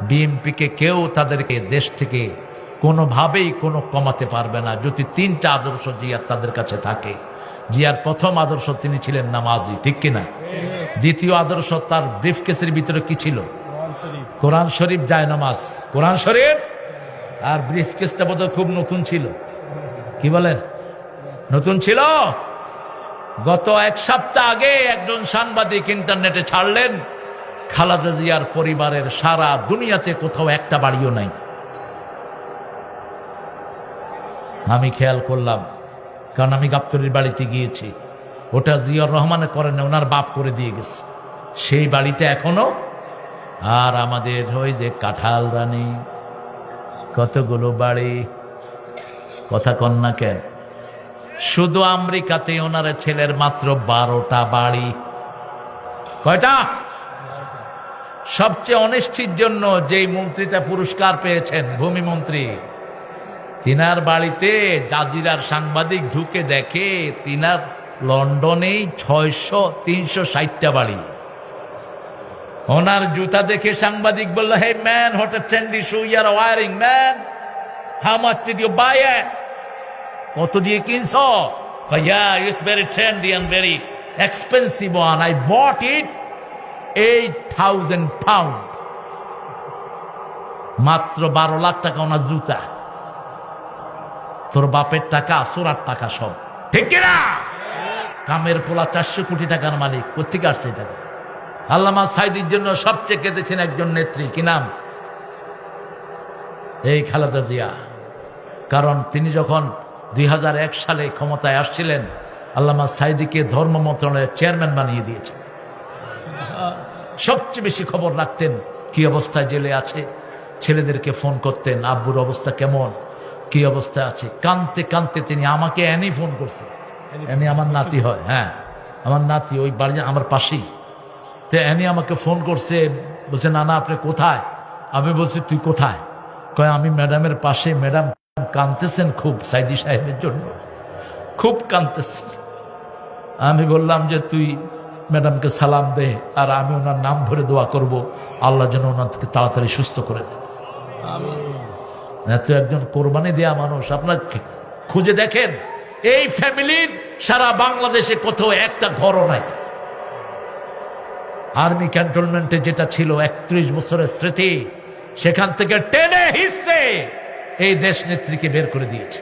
বিএনপিকে কেউ তাদেরকে দেশ থেকে কোনোভাবেই কোনো কমাতে পারবে না। যদি তিনটা আদর্শ জিয়ার তাদের কাছে থাকে, জিয়ার প্রথম আদর্শ তিনি ছিলেন নামাজি, ঠিক কিনা দ্বিতীয় আদর্শ তার ব্রিফকেসের ভিতরে কি ছিল? কোরআন শরীফ যায় নামাজ। কোরআন শরীফ? আর ব্রিফকেসটা বোধহয় খুব নতুন ছিল। কি বলেন নতুন ছিল? গত এক সপ্তাহ আগে একজন সাংবাদিক ইন্টারনেটে ছাড়লেন খালাদা জিয়ার পরিবারের সারা দুনিয়াতে কোথাও একটা বাড়িও নাই। আমি খেয়াল করলাম, কারণ আমি গাপ্তরির বাড়িতে গিয়েছি। ওটা জিয়র রহমানে করেন না, ওনার বাপ করে দিয়ে গেছে। সেই বাড়িটা এখনও। আর আমাদের ওই যে কাঁঠাল রানী, কতগুলো বাড়ি। কথা কন্যা কেন? শুধু আমেরিকাতে ওনার ছেলের মাত্র বারোটা বাড়ি। কয়টা? সবচেয়ে অনিশ্চিত জন্য যেই মন্ত্রীটা পুরস্কার পেয়েছেন, ভূমি মন্ত্রী, তিনার বাড়িতে জাজিরার সাংবাদিক ঢুকে দেখে তিনার লন্ডনেই ছয়শো, তিনশো ষাটটা বাড়ি। ওনার জুতা দেখে সাংবাদিক বলল, hey man, what a trendy shoe you're wearing man, how much did you buy কত দিয়ে কিনছ? Yeah, it's very trendy and very expensive one, I bought it eight thousand pound মাত্র বারো লাখ টাকা ওনার জুতা। তোর বাপের টাকা সোরার টাকা সব। ঠিক কিনা কামের পোলা চারশো কোটি টাকার মালিক কোথেকে আসছে টাকা আল্লামা সাইদির জন্য সবচেয়ে কেঁদেছেন একজন নেত্রী, কি নাম? এই খালেদা জিয়া। কারণ তিনি যখন দুই হাজার এক সালে ক্ষমতায় আসছিলেন, আল্লামা সাইদিকে ধর্ম মন্ত্রণালয়ের চেয়ারম্যান বানিয়ে দিয়েছেন। সবচেয়ে বেশি খবর রাখতেন। কি অবস্থায় জেলে আছে? ছেলেদেরকে ফোন করতেন, আব্বুর অবস্থা কেমন? কি অবস্থা আছে? কানতে কানতে তিনি আমাকে এনি ফোন করছে। এনি আমার নাতি হয় হ্যাঁ। আমার নাতি ওই বাড়ি আমার পাশেই। তো এনি আমাকে ফোন করছে, বলছে না না আপনি কোথায়? আমি বলছি, তুই কোথায়? কয়, আমি ম্যাডামের পাশে, ম্যাডাম কানতেছেন খুব সাইদি সাহেবের জন্য। খুব কানতেছেন। আমি বললাম যে, তুই ম্যাডামকে সালাম দে আর আমি ওনার নাম ধরে দোয়া করব। আল্লাহ যেন ওনাকে তাড়াতাড়ি সুস্থ করে দেন। এত একজন কোরবানি দেয়া মানুষ আপনার খুঁজে দেখেন? এই ফ্যামিলির সারা বাংলাদেশে কোথাও একটা ঘরও নাই। আর্মি ক্যান্টনমেন্টে যেটা ছিল একত্রিশ বছরের স্মৃতি সেখান থেকে টেনে হিসে এই দেশ নেত্রীকে বের করে দিয়েছে।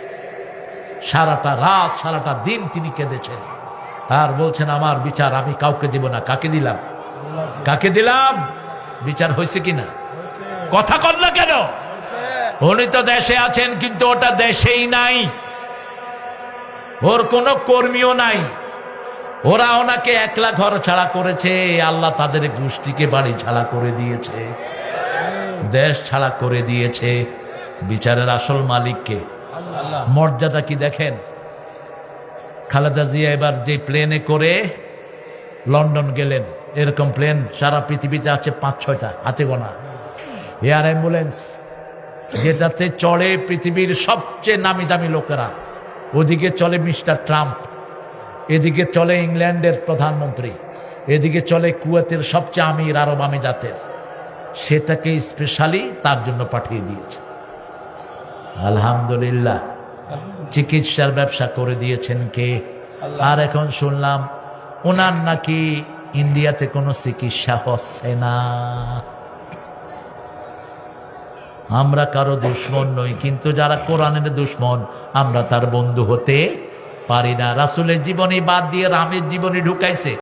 সারাটা রাত সারাটা দিন তিনি কেঁদেছেন। আর বলছেন, আমার বিচার আমি কাউকে দিব না। কাকে দিলাম? কাকে দিলাম? বিচার হয়েছে কিনা? কথা কর না কেন? উনি তো দেশে আছেন, কিন্তু ওটা দেশেই নাই। ওর কোনো কর্মীও নাই। ওরা ওনাকে একলা ঘর ছাড়া করেছে। আল্লাহ তাদের গোষ্ঠীকে বাড়ি ছাড়া করে দিয়েছে। দেশ ছাড়া করে দিয়েছে। বিচারের আসল মালিককে। মর্যাদা কি দেখেন? খালেদা জিয়া এবার যে প্লেনে করে লন্ডন গেলেন, এরকম প্লেন সারা পৃথিবীতে আছে পাঁচ, ছয়টা, হাতে গোনা। এয়ার অ্যাম্বুলেন্স, যেটাতে চড়ে পৃথিবীর সবচেয়ে নামি দামি লোকেরা। ওদিকে চলে মিস্টার ট্রাম্প, এদিকে চলে ইংল্যান্ডের প্রধানমন্ত্রী, এদিকে চলে কুয়েতের সবচেয়ে আমির আরব আমি জাতের সেটাকে স্পেশালি তার জন্য পাঠিয়ে দিয়েছে। আলহামদুলিল্লাহ। চিকিৎসার ব্যবসা করে দিয়েছেন কে? আর এখন শুনলাম ওনার নাকি ইন্ডিয়াতে কোনো চিকিৎসা হচ্ছে না। আমরা কারও দুশ্মন নই কিন্তু যারা কোরআনের দুশ্মন আমরা তার বন্ধু হতে পারি না। রাসুলের জীবনী বাদ দিয়ে রামের জীবনী ঢুকাইছে।